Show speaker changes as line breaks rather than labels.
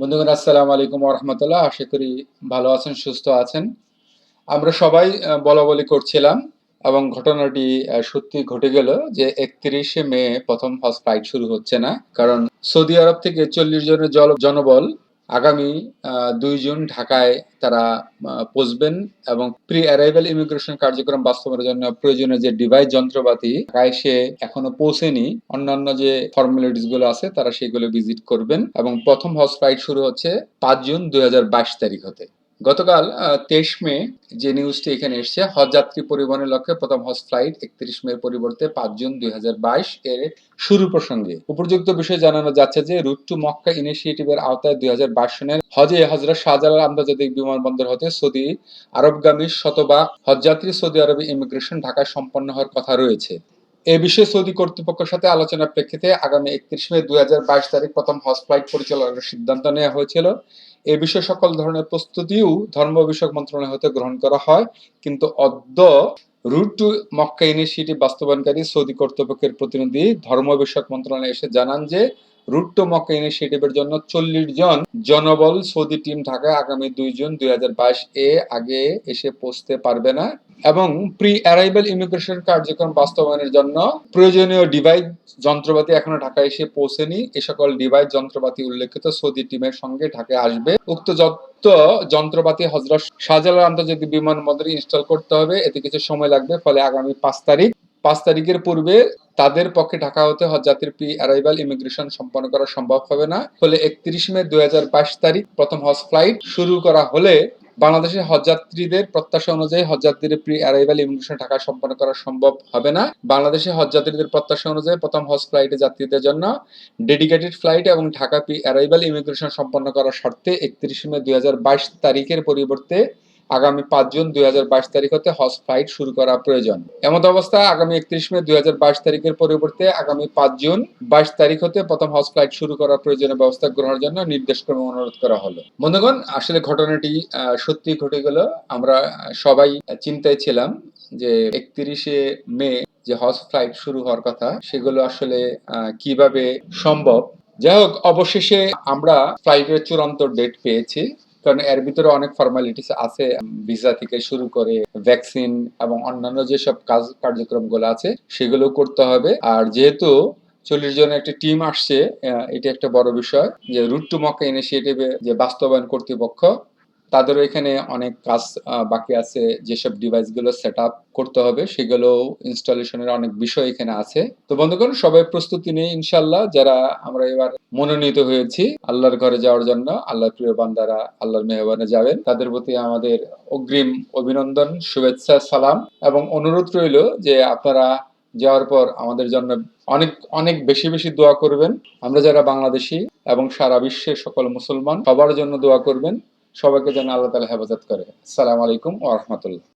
বন্ধুগণ, আসসালামু আলাইকুম রহমতুল্লাহ। আশা করি ভালো আছেন, সুস্থ আছেন। আমরা সবাই বলা বলি করছিলাম এবং ঘটনাটি সত্যি ঘটে গেল যে একত্রিশে মে প্রথম ফার্স্ট ফ্লাইট শুরু হচ্ছে না। কারণ সৌদি আরব থেকে চল্লিশ জনের জল জনবল আগামী দুই জুন ঢাকায় তারা পৌঁছবেন এবং প্রি অ্যারাইভাল ইমিগ্রেশন কার্যক্রম বাস্তবের জন্য প্রয়োজনীয় যে ডিভাইস যন্ত্রপাতি, ঢাকায় সে এখনও পৌঁছেনি। অন্যান্য যে ফর্মালিটিসগুলো আছে, তারা সেগুলো ভিজিট করবেন এবং প্রথম হজ ফ্লাইট শুরু হচ্ছে পাঁচ জুন দুই হাজার বাইশ তারিখ হতে। গতকাল তেইশ মে যে নিউজটি এখানে এসছে, হজ যাত্রী পরিবহনের লক্ষ্যে প্রথম হজ ফ্লাইট একত্রিশ মে পরিবর্তে পাঁচ জুন দুই হাজার বাইশ এর শুরু প্রসঙ্গে। উপযুক্ত বিষয়ে জানানো যাচ্ছে যে রুট টু মক্কা ইনিশিয়েটিভের আওতায় দুই সনের হজে হজরত শাহজালাল আন্তর্জাতিক বিমানবন্দর হতে সৌদি আরবগামী শতভাগ হজযাত্রী সৌদি আরবে ইমিগ্রেশন ঢাকায় সম্পন্ন হওয়ার কথা রয়েছে। এ বিষয়ে সৌদি কর্তৃপক্ষের সাথে আলোচনার প্রেক্ষিতে আগামী একত্রিশ মে দুই তারিখ প্রথম হজ ফ্লাইট পরিচালনার সিদ্ধান্ত নেওয়া হয়েছিল। এ বিষয়ে সকল ধরনের প্রস্তুতিও ধর্ম বিষয়ক মন্ত্রণালয় হতে গ্রহণ করা হয়। কিন্তু অদ্য রুট টু মক্কা ইনিশিয়েটিভ বাস্তবায়নকারী সৌদি কর্তৃপক্ষের প্রতিনিধি ধর্ম বিষয়ক মন্ত্রণালয়ে এসে জানান যে, রুট টু মক্কা ইনিশিয়েটিভের জন্য চল্লিশ জন জনবল সৌদি টিম ঢাকায় আগামী দুই জুন দুই হাজার বাইশ এ আগে এসে পৌঁছতে পারবে না। এবং প্রি অ্যারাইভাল ইমিগ্রেশন কার্যক্রম বাস্তবায়নের জন্য প্রয়োজনীয় ডিভাইস যন্ত্রপাতি এখনও ঢাকায় এসে পৌঁছেনি। এ সকল ডিভাইস যন্ত্রপাতি উল্লেখিত সৌদি টিমের সঙ্গে ঢাকায় আসবে। উক্ত যত যন্ত্রপাতি হজরত শাহজালাল আন্তর্জাতিক বিমানবন্দরে ইনস্টল করতে হবে। এতে কিছু সময় লাগবে, ফলে আগামী পাঁচ তারিখ। পাঁচ তারিখের পূর্বে তাদের পক্ষে ঢাকা হতে হজযাত্রীর প্রি অ্যারাইভাল ইমিগ্রেশন সম্পন্ন করা সম্ভব হবে না। ফলে একত্রিশ মে দুই হাজার বাইশ তারিখ প্রথম হজ ফ্লাইট শুরু করা হলে বাংলাদেশের হজযাত্রীদের প্রত্যাশা অনুযায়ী হজযাত্রীদের প্রি অ্যারাইভাল ইমিগ্রেশন ঢাকা সম্পন্ন করা সম্ভব হবে না। বাংলাদেশের হজযাত্রীদের প্রত্যাশা অনুযায়ী প্রথম হজ ফ্লাইটে যাত্রীদের জন্য ডেডিকেটেড ফ্লাইট এবং ঢাকা প্রি অ্যারাইভাল ইমিগ্রেশন সম্পন্ন করার শর্তে একত্রিশে মে দুই হাজার বাইশ তারিখের পরিবর্তে আগামী পাঁচ জুন দুই হাজার বাইশ তারিখ হতে হজ ফ্লাইট শুরু করা প্রয়োজন। এমত অবস্থায় আগামী একত্রিশ মে দুই হাজার বাইশ তারিখের পরিবর্তে আগামী পাঁচ জুন বাইশ তারিখ হতে প্রথম হজ ফ্লাইট শুরু করার প্রয়োজনীয় ব্যবস্থা গ্রহণের জন্য নির্দেশক্রমে অনুরোধ করা হলো। বন্ধুগণ, আসলে ঘটনাটি সত্যি ঘটে গেল। আমরা সবাই চিন্তায় ছিলাম যে একত্রিশে মে যে হজ ফ্লাইট শুরু হওয়ার কথা, সেগুলো আসলে কীভাবে সম্ভব? যাই হোক, অবশেষে আমরা ফ্লাইটের চূড়ান্ত ডেট পেয়েছি। কারণ এর ভিতরে অনেক ফর্মালিটিস আছে ভিসা থেকে শুরু করে ভ্যাকসিন এবং অন্যান্য যেসব কাজ কার্যক্রমগুলো আছে, সেগুলো করতে হবে। আর যেহেতু চল্লিশ জনের একটা টিম আসছে এটা একটা বড় বিষয় যে রুট টু মক্কা ইনিশিয়েটিভে যে বাস্তবায়ন কর্তৃপক্ষ তাদেরও এখানে অনেক কাজ বাকি আছে। যেসব ডিভাইসগুলো সেট আপ করতে হবে, সেগুলো ইনস্টলেশনের অনেক বিষয় এখানে আছে। তো বন্ধুগণ, সবাই প্রস্তুতি নেই ইনশাল্লাহ যারা আমরা এবার মনোনীত হয়েছি, আল্লাহর ঘরে যাওয়ার জন্য, আল্লাহর প্রিয় বান্দারা আল্লাহর মেহবানে যাবেন, তাদের প্রতি আমাদের অগ্রিম অভিনন্দন, শুভেচ্ছা, সালাম এবং অনুরোধ রইল যে আপনারা যাওয়ার পর আমাদের জন্য অনেক অনেক বেশি বেশি দোয়া করবেন। আমরা যারা বাংলাদেশি এবং সারা বিশ্বের সকল মুসলমান, সবার জন্য দোয়া করবেন। সবাইকে যেন আল্লাহ তালা হেফাজত করে। আসসালামু আলাইকুম ওরহমতুল্লাহ রাহমাতুল্লাহ।